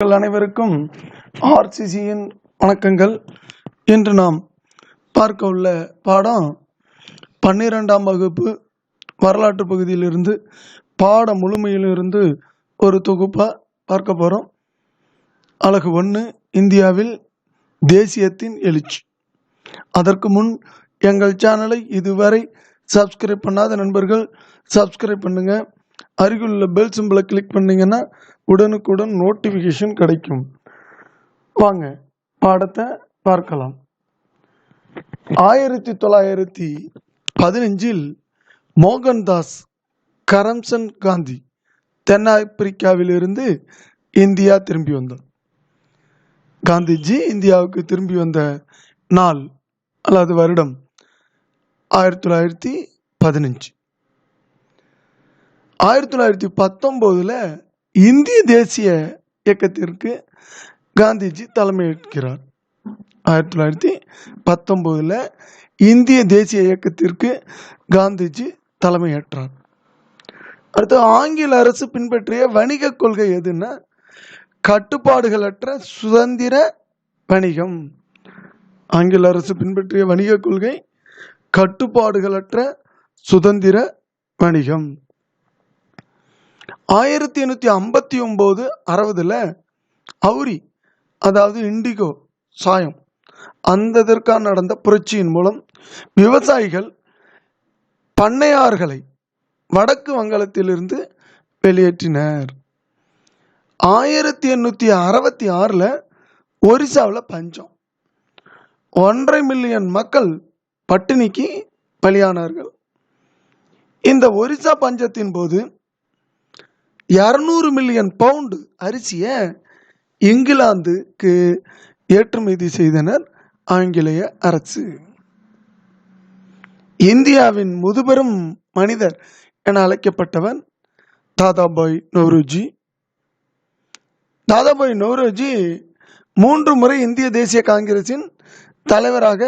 அனைவருக்கும் ஆர்சிசியின் வணக்கங்கள். இன்று நாம் பார்க்க உள்ள பாடம் பன்னிரெண்டாம் வகுப்பு வரலாற்று பகுதியிலிருந்து பாட முழுமையிலிருந்து ஒரு தொகுப்பாக பார்க்க போகிறோம் அழகு ஒன்று இந்தியாவில் தேசியத்தின் எழுச்சி. அதற்கு முன் எங்கள் சேனலை இதுவரை சப்ஸ்கிரைப் பண்ணாத நண்பர்கள் சப்ஸ்கிரைப் பண்ணுங்கள் அருகில் உள்ள பெல் சிம்பிளை கிளிக் பண்ணிங்கன்னா உடனுக்குடன் நோட்டிஃபிகேஷன் கிடைக்கும். வாங்க பாடத்தை பார்க்கலாம். ஆயிரத்தி தொள்ளாயிரத்தி பதினஞ்சில் மோகன்தாஸ் கரம்சந்த் காந்தி தென்னாப்பிரிக்காவிலிருந்து இந்தியா திரும்பி வந்தார். காந்திஜி இந்தியாவுக்கு திரும்பி வந்த நாள் அல்லது வருடம் ஆயிரத்தி தொள்ளாயிரத்தி பதினஞ்சு. ஆயிரத்தி தொள்ளாயிரத்தி பத்தொம்போதில் இந்திய தேசிய இயக்கத்திற்கு காந்திஜி தலைமையேற்கிறார். ஆயிரத்தி தொள்ளாயிரத்தி பத்தொம்போதில் இந்திய தேசிய இயக்கத்திற்கு காந்திஜி தலைமையேற்றார். அடுத்து ஆங்கில அரசு பின்பற்றிய வணிக கொள்கை எதுன்னா கட்டுப்பாடுகளற்ற சுதந்திர வணிகம். ஆங்கில அரசு பின்பற்றிய வணிக கொள்கை கட்டுப்பாடுகளற்ற சுதந்திர வணிகம். ஆயிரத்தி எண்ணூற்றி ஐம்பத்தி ஒம்பது அறுபதில் அவுரி அதாவது இண்டிகோ சாயம் அந்த இதற்காக நடந்த புரட்சியின் மூலம் விவசாயிகள் பண்ணையார்களை வடக்கு வங்காளத்திலிருந்து வெளியேற்றினர். ஆயிரத்தி எண்ணூற்றி அறுபத்தி ஆறில் ஒரிசாவில் பஞ்சம். ஒன்றரை மில்லியன் மக்கள் பட்டினிக்கு பலியானார்கள். இந்த ஒரிசா பஞ்சத்தின் போது இரநூறு மில்லியன் பவுண்டு அரிசியை இங்கிலாந்துக்கு ஏற்றுமதி செய்தனர் ஆங்கிலேய அரசு. இந்தியாவின் முதுபெரும் மனிதர் என அழைக்கப்பட்டவன் தாதாபாய் நவ்ரோஜி தாதாபாய் நவ்ரோஜி மூன்று முறை இந்திய தேசிய காங்கிரசின் தலைவராக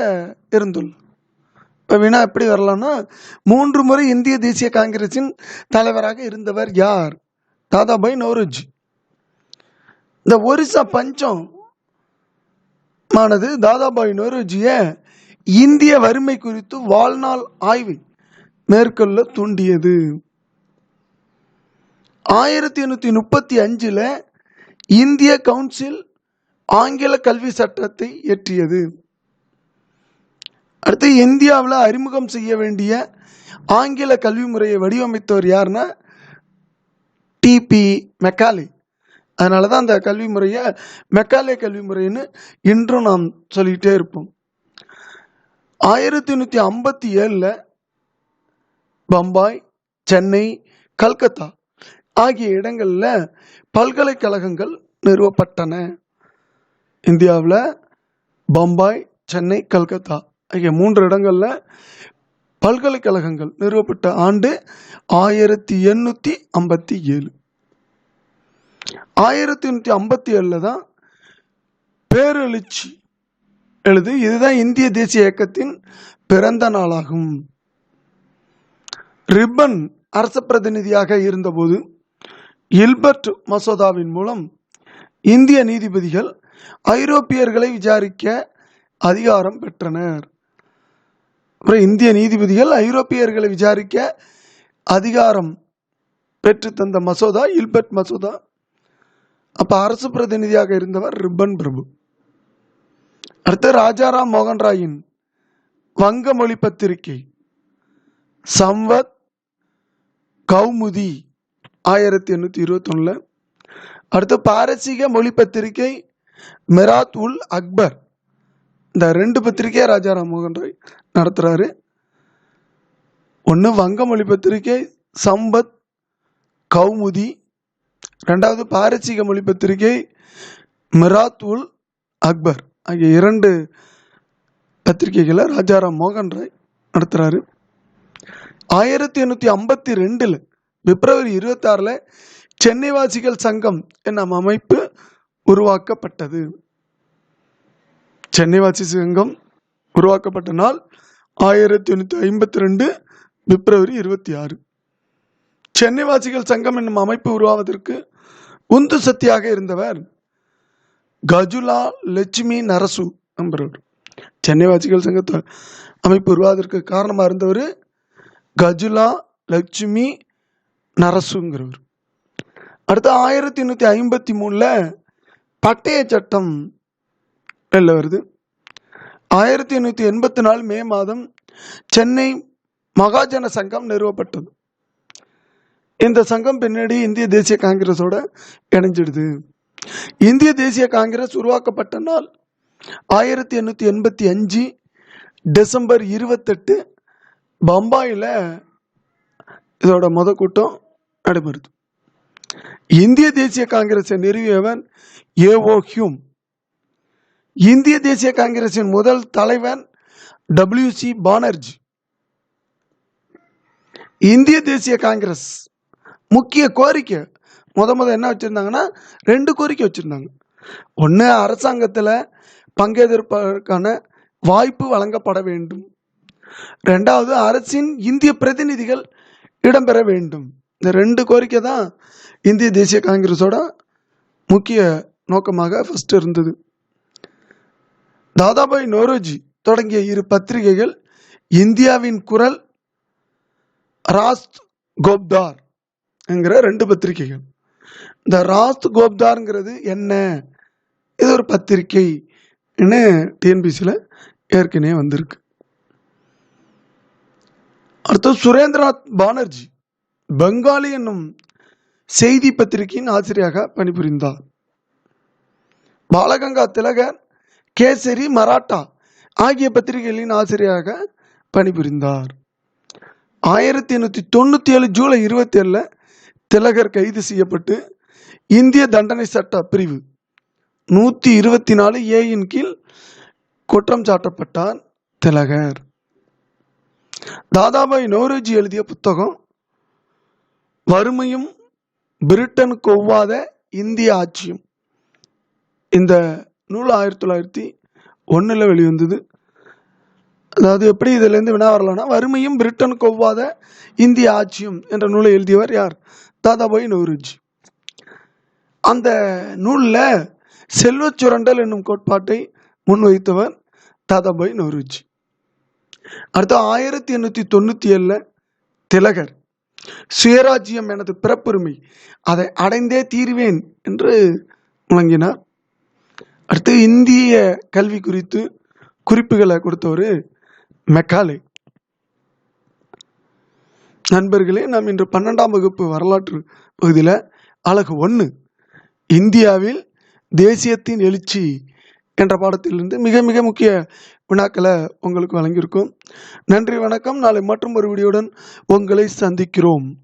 இருந்துள்ளார் இப்போ வினா எப்படி வரலாம்னா மூன்று முறை இந்திய தேசிய காங்கிரசின் தலைவராக இருந்தவர் யார்? தாதாபாய் நவ்ரோஜி இந்த ஒரிசா பஞ்சம் மானது தாதாபாய் நவ்ரோஜிய இந்திய வறுமை குறித்து வாழ்நாள் ஆய்வை மேற்கொள்ள தூண்டியது. ஆயிரத்தி எண்ணூற்றி முப்பத்தி அஞ்சில் இந்திய கவுன்சில் ஆங்கில கல்வி சட்டத்தை இயற்றியது. அடுத்து இந்தியாவில் அறிமுகம் செய்ய வேண்டிய ஆங்கில கல்வி முறையை வடிவமைத்தவர் யாருன்னா டிபி மெக்காலே அதனால தான் அந்த கல்வி முறையை மெக்காலே கல்வி முறைன்னு இன்றும் நாம் சொல்லிக்கிட்டே இருப்போம். ஆயிரத்தி எண்ணூற்றி ஐம்பத்தி ஏழில் பம்பாய் சென்னை கல்கத்தா ஆகிய இடங்களில் பல்கலைக்கழகங்கள் நிறுவப்பட்டன. இந்தியாவில் பம்பாய் சென்னை கல்கத்தா ஆகிய மூன்று இடங்களில் பல்கலைக்கழகங்கள் நிறுவப்பட்ட ஆண்டு ஆயிரத்தி எண்ணூற்றி ஐம்பத்தி ஏழு. ஆயிரத்தி எண்ணூற்றி ஐம்பத்தி ஏழில் தான் பேரெழுச்சி எழுது. இதுதான் இந்திய தேசிய இயக்கத்தின் பிறந்த நாளாகும். ரிப்பன் அரச பிரதிநிதியாக இருந்தபோது இல்பர்ட் மசோதாவின் மூலம் இந்திய நீதிபதிகள் ஐரோப்பியர்களை விசாரிக்க அதிகாரம் பெற்றனர். அப்புறம் இந்திய நீதிபதிகள் ஐரோப்பியர்களை விசாரிக்க அதிகாரம் பெற்று தந்த மசோதா இல்பர்ட் மசோதா. அப்போ அரசு பிரதிநிதியாக இருந்தவர் ரிப்பன் பிரபு. அடுத்து ராஜாராம் மோகன் ராயின் வங்க மொழி பத்திரிகை சம்வத் கௌமுதி ஆயிரத்தி எண்ணூற்றி இருபத்தொன்னில். அடுத்து பாரசீக மொழி பத்திரிகை மெராத் உல் அக்பர். இந்த ரெண்டு பத்திரிகையை ராஜாராம் மோகன் ராய்? நடத்துகிறாரு ஒன்று வங்க மொழி பத்திரிகை சம்பத் கௌமுதி ரெண்டாவது பாரசீக மொழி பத்திரிகை மிராத் உல் அக்பர். ஆகிய இரண்டு பத்திரிகைகளை ராஜாராம் மோகன் ராய் நடத்துகிறாரு ஆயிரத்தி எண்ணூற்றி ஐம்பத்தி ரெண்டில் பிப்ரவரி இருபத்தாறில் சென்னைவாசிகள் சங்கம் என்னும் அமைப்பு உருவாக்கப்பட்டது. சென்னைவாசி சங்கம் உருவாக்கப்பட்ட நாள் ஆயிரத்தி எண்ணூற்றி ஐம்பத்தி ரெண்டு பிப்ரவரி இருபத்தி ஆறு. சென்னைவாசிகள் சங்கம் என்னும் அமைப்பு உருவாவதற்கு உந்து சக்தியாக இருந்தவர் கஜுலா லட்சுமி நரசு என்பவர். சென்னை வாசிகள் சங்க அமைப்பு உருவாவதற்கு காரணமாக இருந்தவர் கஜுலா லட்சுமி நரசுங்கிறவர். அடுத்து ஆயிரத்தி எண்ணூற்றி ஐம்பத்தி மூணில் பட்டய சட்டம் வெளில வருது. ஆயிரத்தி எண்ணூற்றி எண்பத்தி நாலு மே மாதம் சென்னை மகாஜன சங்கம் நிறுவப்பட்டது. இந்த சங்கம் பின்னாடி இந்திய தேசிய காங்கிரஸோட இணைஞ்சிடுது. இந்திய தேசிய காங்கிரஸ் உருவாக்கப்பட்ட நாள் ஆயிரத்தி எண்ணூற்றி எண்பத்தி அஞ்சு டிசம்பர் இருபத்தெட்டு பம்பாயில் இதோட மொத கூட்டம் நடைபெறுது. இந்திய தேசிய காங்கிரஸை நிறுவியவன் ஏஓ ஹியூம். இந்திய தேசிய காங்கிரசின் முதல் தலைவன் டபிள்யூசி பானர்ஜி. இந்திய தேசிய காங்கிரஸ் முக்கிய கோரிக்கை. முத முத என்ன வச்சுருந்தாங்கன்னா ரெண்டு கோரிக்கை வச்சுருந்தாங்க. ஒன்று அரசாங்கத்தில் பங்கேற்பதற்கான வாய்ப்பு வழங்கப்பட வேண்டும். ரெண்டாவது அரசின் இந்திய பிரதிநிதிகள் இடம்பெற வேண்டும். இந்த ரெண்டு கோரிக்கை தான் இந்திய தேசிய காங்கிரஸோட முக்கிய நோக்கமாக ஃபஸ்ட்டு இருந்தது. தாதாபாய் நோரோஜி தொடங்கிய இரு பத்திரிகைகள் இந்தியாவின் குரல் ராஸ்த் கோப்தார் என்கிற ரெண்டு பத்திரிகைகள். இந்த ராஸ்த் கோப்தார்ங்கிறது என்ன? இது ஒரு பத்திரிகை டிஎன்பிசியில் ஏற்கனவே வந்திருக்கு. அடுத்து சுரேந்திரநாத் பானர்ஜி பெங்காலி என்னும் செய்தி பத்திரிகையின் ஆசிரியராக பணிபுரிந்தார். பாலகங்கா திலகர் கேசரி மராட்டா ஆகிய பத்திரிகைகளின் ஆசிரியராக பணிபுரிந்தார். ஆயிரத்தி எண்ணூற்றி தொண்ணூற்றி ஏழு ஜூலை இருபத்தி ஏழில் திலகர் கைது செய்யப்பட்டு இந்திய தண்டனை சட்ட பிரிவு நூற்றி இருபத்தி நாலு ஏயின் கீழ் குற்றம் சாட்டப்பட்டார் திலகர். தாதாபாய் நோரோஜி எழுதிய புத்தகம் வறுமையும் பிரிட்டனுக்கு ஒவ்வாத இந்திய ஆட்சியும். இந்த நூல் ஆயிரத்தி தொள்ளாயிரத்தி ஒன்றில் வெளிவந்தது. அதாவது எப்படி இதிலேருந்து வினா வரலாம்னா வறுமையும் பிரிட்டன் கொவ்வாத இந்திய ஆட்சியும் என்ற நூலை எழுதியவர் யார்? தாதாபாய் நௌருஜி. அந்த நூலில் செல்வச் சுரண்டல் என்னும் கோட்பாட்டை முன்வைத்தவர் தாதாபாய் நௌருஜி. அடுத்து ஆயிரத்தி எண்ணூற்றி தொண்ணூற்றி ஏழில் திலகர். சுயராஜ்யம் எனது பிறப்புரிமை அதை அடைந்தே தீருவேன் என்று முழங்கினார். அடுத்து இந்திய கல்வி குறித்து குறிப்புகளை கொடுத்தவர் மெக்காலே. நண்பர்களே நாம் இன்று பன்னெண்டாம் வகுப்பு வரலாற்று பகுதியில் அழகு ஒன்று இந்தியாவில் தேசியத்தின் எழுச்சி என்ற பாடத்திலிருந்து மிக மிக முக்கிய வினாக்களை உங்களுக்கு வழங்கியிருக்கோம். நன்றி வணக்கம். நாளை மற்றும் ஒரு வீடியோடன் உங்களை சந்திக்கிறோம்.